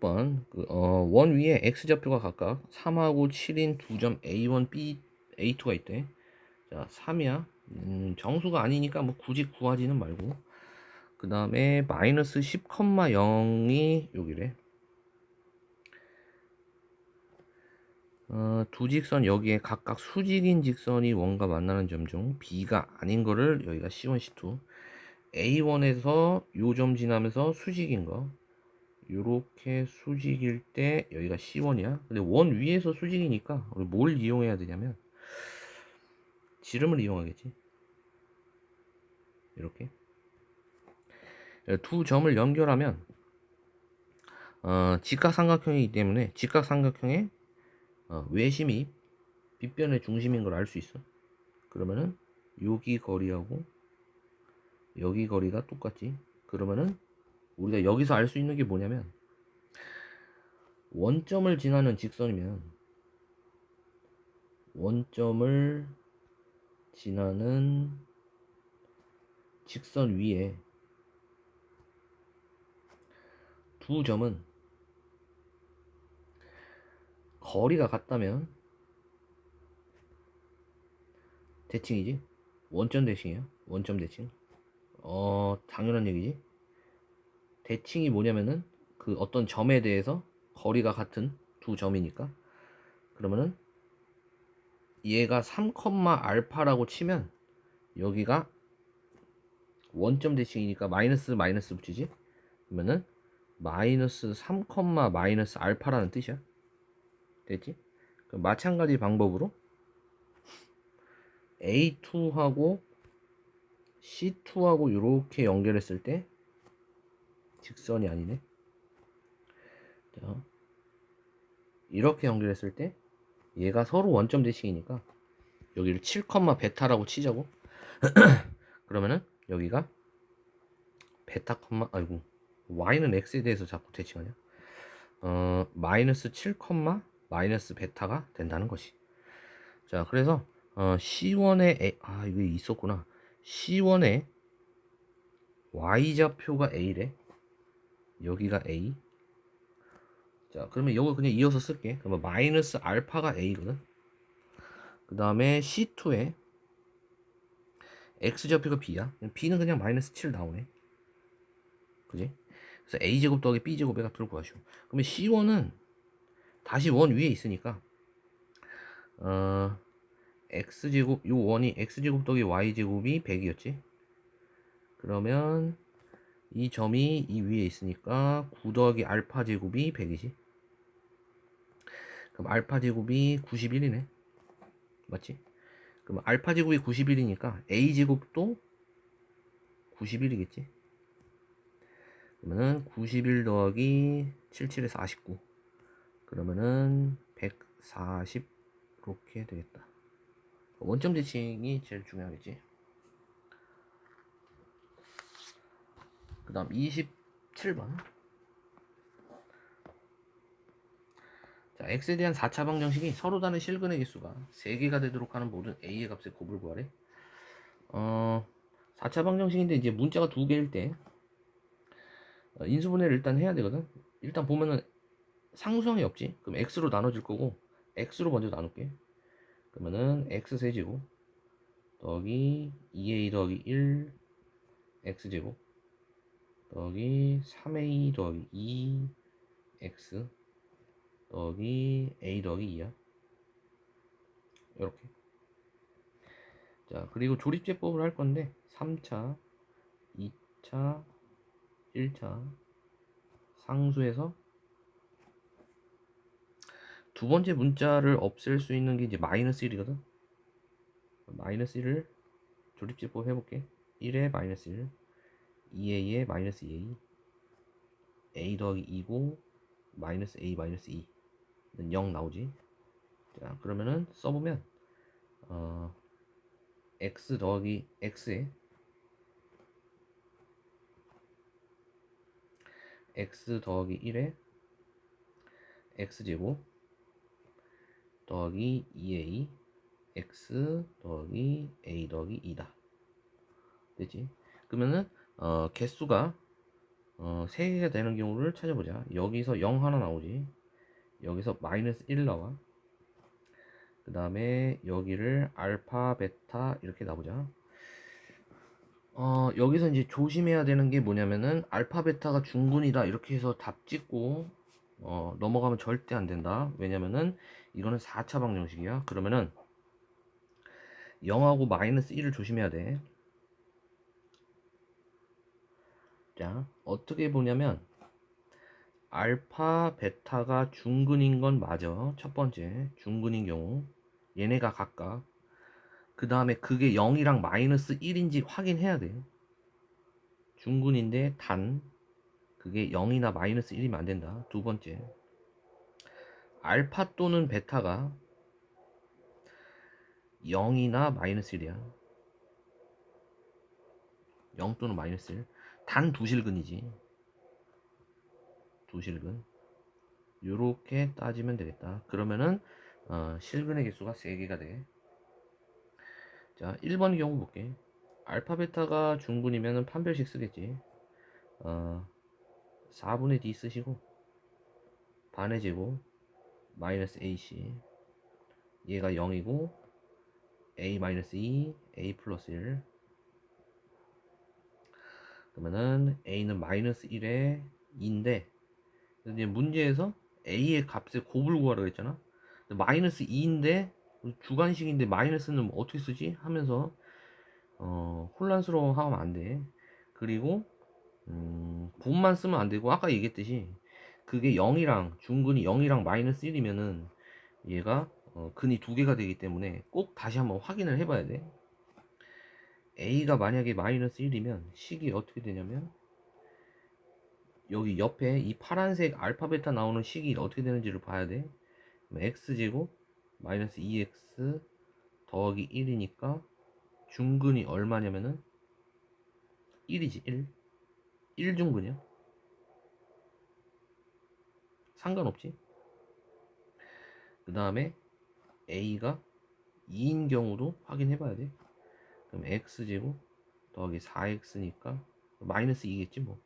번, 그, 어, 원 위에 x좌표가 각각 3하고 7인 두 점 a1, b, a2가 있대. 자, 3이야. 음, 정수가 아니니까 뭐 굳이 구하지는 말고. 그 다음에 마이너스 10,0이 여기래. 어, 두 직선 여기에 각각 수직인 직선이 원과 만나는 점 중 b가 아닌 거를 여기가 c1, c2. a1에서 요 점 지나면서 수직인 거. 요렇게 수직일 때 여기가 C1이야. 근데 원 위에서 수직이니까 우리 뭘 이용해야 되냐면 지름을 이용하겠지. 이렇게 두 점을 연결하면 어, 직각삼각형이기 때문에 직각삼각형의 어, 외심이 빗변의 중심인 걸 알 수 있어. 그러면은 여기 거리하고 여기 거리가 똑같지. 그러면은 우리가 여기서 알 수 있는 게 뭐냐면 원점을 지나는 직선이면 원점을 지나는 직선 위에 두 점은 거리가 같다면 대칭이지? 원점 대칭이야 원점 대칭? 어 당연한 얘기지 대칭이 뭐냐면은 그 어떤 점에 대해서 거리가 같은 두 점이니까. 그러면은 얘가 3, 알파라고 치면 여기가 원점 대칭이니까 마이너스 마이너스 붙이지. 그러면은 마이너스 3, 마이너스 알파라는 뜻이야. 됐지? 마찬가지 방법으로 A2하고 C2하고 이렇게 연결했을 때 직선이 아니네. 자, 이렇게 연결했을 때 얘가 서로 원점 대칭이니까 여기를 7, 베타라고 치자고. 그러면은 여기가 베타, 아이고 y는 x에 대해서 자꾸 대칭하냐? 어, 마이너스 7, 마이너스 베타가 된다는 것이. 자, 그래서 어, C1에 A, 아 이게 있었구나. C1에 y좌표가 a래. 여기가 A. 자 그러면 이거 그냥 이어서 쓸게. 그러면 마이너스 알파가 A거든. 그 다음에 C2에 X좌표가 B야. B는 그냥 마이너스 7 나오네. 그지? 그래서 A제곱 더하기 B제곱의 값을 구하시오. 그러면 C1은 다시 원 위에 있으니까 어 X제곱 요 원이 X제곱 더하기 Y제곱이 100이었지? 그러면 이 점이 이 위에 있으니까 9 더하기 알파 제곱이 100이지. 그럼 알파 제곱이 91이네. 맞지? 그럼 알파 제곱이 91이니까 a 제곱도 91이겠지. 그러면은 91 더하기 77에 49. 그러면은 140 이렇게 되겠다. 원점 대칭이 제일 중요하겠지. 다음 27번. 자 x에 대한 4차 방정식이 서로 다른 실근의 개수가 3개가 되도록 하는 모든 a의 값의 곱을 구하래. 어 4차 방정식인데 이제 문자가 두 개일 때 어, 인수분해를 일단 해야 되거든. 일단 보면은 상수항이 없지? 그럼 x로 나눠질 거고 x로 먼저 나눌게. 그러면은 x 세제곱 더하기 2a 더하기 1 x제곱 더하기 3a 더하기 2x 더하기 a 더하기 2야. 이렇게. 자 그리고 조립제법을 할 건데 3차 2차 1차 상수에서 두 번째 문자를 없앨 수 있는 게 이제 마이너스 1이거든. 마이너스 1을 조립제법 해볼게. 1에 마이너스 1 2a에 마이너스 2a a 더하기 2고 마이너스 a 마이너스 2는 0 나오지. 자 그러면은 써보면 어, x 더하기 x에 x 더하기 1에 x제곱 더하기 2a x 더하기 a 더하기 2다. 됐지? 그러면은 어, 개수가 어, 3개가 되는 경우를 찾아보자. 여기서 0 하나 나오지. 여기서 마이너스 1 나와. 그 다음에 여기를 알파, 베타 이렇게 나보자. 어, 여기서 이제 조심해야 되는 게 뭐냐면은 알파, 베타가 중근이다 이렇게 해서 답 찍고 어, 넘어가면 절대 안 된다. 왜냐면은 이거는 4차 방정식이야. 그러면은 0하고 마이너스 1을 조심해야 돼. 자, 어떻게 보냐면 알파, 베타가 중근인 건 맞아. 첫 번째, 중근인 경우. 얘네가 각각. 그 다음에 그게 0이랑 마이너스 1인지 확인해야 돼. 중근인데 단, 그게 0이나 마이너스 1이면 안 된다. 두 번째, 알파 또는 베타가 0이나 마이너스 1이야. 0 또는 마이너스 1. 단 두실근이지. 두실근. 요렇게 따지면 되겠다. 그러면은 어, 실근의 개수가 3개가 돼. 자, 1번 경우 볼게. 알파 베타가 중근이면은 판별식 쓰겠지. 어, 4분의 d 쓰시고 반의 제곱 마이너스 ac 얘가 0이고 a 마이너스 2 a 플러스 1 그러면은 a는 마이너스 1에 2인데 이제 문제에서 a의 값의 곱을 구하라고 했잖아? 마이너스 2인데 주관식인데 마이너스는 어떻게 쓰지? 하면서 어, 혼란스러워 하면 안돼. 그리고 음, 분만 쓰면 안 되고 아까 얘기했듯이 그게 0이랑 중근이 0이랑 마이너스 1이면은 얘가 어, 근이 두 개가 되기 때문에 꼭 다시 한번 확인을 해봐야 돼. A가 만약에 마이너스 1이면 식이 어떻게 되냐면 여기 옆에 이 파란색 알파 베타 나오는 식이 어떻게 되는지를 봐야 돼. x제곱 마이너스 2x 더하기 1이니까 중근이 얼마냐면은 1이지 1 1중근이야. 상관없지? 그 다음에 a가 2인 경우도 확인해 봐야 돼 그럼 x제곱 더하기 4x니까 마이너스 2겠지 뭐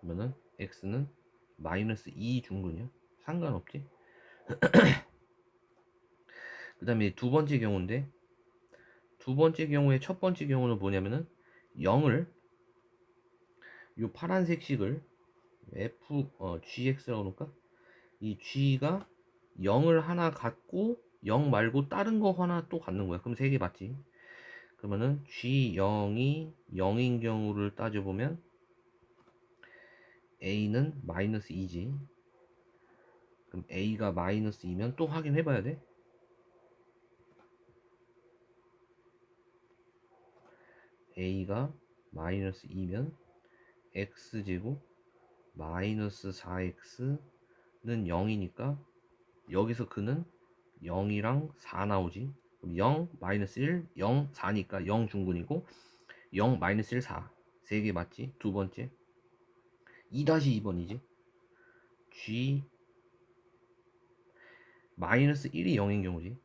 그러면은 x는 마이너스 2 중근이야 상관없지 그 다음에 두 번째 경우인데 두 번째 경우에 첫 번째 경우는 뭐냐면은 0을 이 파란색 식을 f 어, gx라고 놓을까? 이 g가 0을 하나 갖고 0 말고 다른 거 하나 또 갖는 거야. 그럼 세 개 맞지? 그러면은 g0이 0인 경우를 따져보면 a는 마이너스 2지. 그럼 a가 마이너스 2면 또 확인해 봐야 돼. a가 마이너스 2면 x제곱 마이너스 4x는 0이니까 여기서 그는 0이랑 4 나오지 그럼 0 마이너스 1 0 4니까 0 중근이고 0 마이너스 1 4 세 개 맞지? 두 번째. 2-2번이지. G 마이너스 1이 0인 경우지.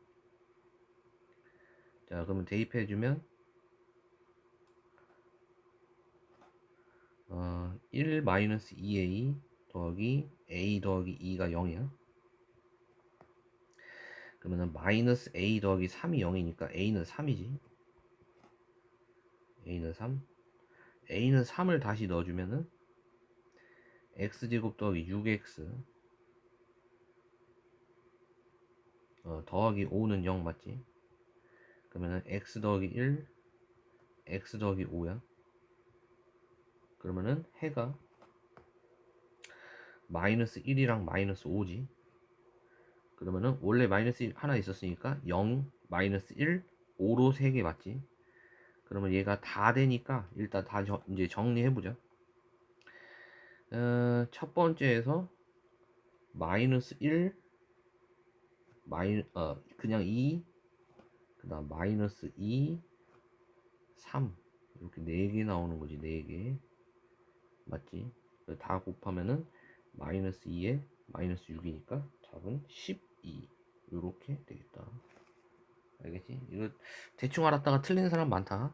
자 그러면 대입해 주면 어, 1 마이너스 2a 더하기 a 더하기 2가 0이야. 그러면은 마이너스 a 더하기 3이 0이니까 a는 3이지. a는 3. a는 3을 다시 넣어주면은 x제곱 더하기 6x 어, 더하기 5는 0 맞지? 그러면은 x 더하기 1 x 더하기 5야. 그러면은 해가 마이너스 1이랑 마이너스 5지 그러면은 원래 마이너스 1 하나 있었으니까 0 마이너스 1 5로 3개 맞지? 그러면 얘가 다 되니까 일단 다 저, 이제 정리해 보자. 어, 첫 번째에서 마이너스 1 마이 어 그냥 2 그다음 마이너스 2 3 이렇게 4개 나오는 거지 4개. 맞지? 다 곱하면은 마이너스 2에 마이너스 6이니까 답은 12 이렇게 되겠다 알겠지? 이거 대충 알았다가 틀리는 사람 많다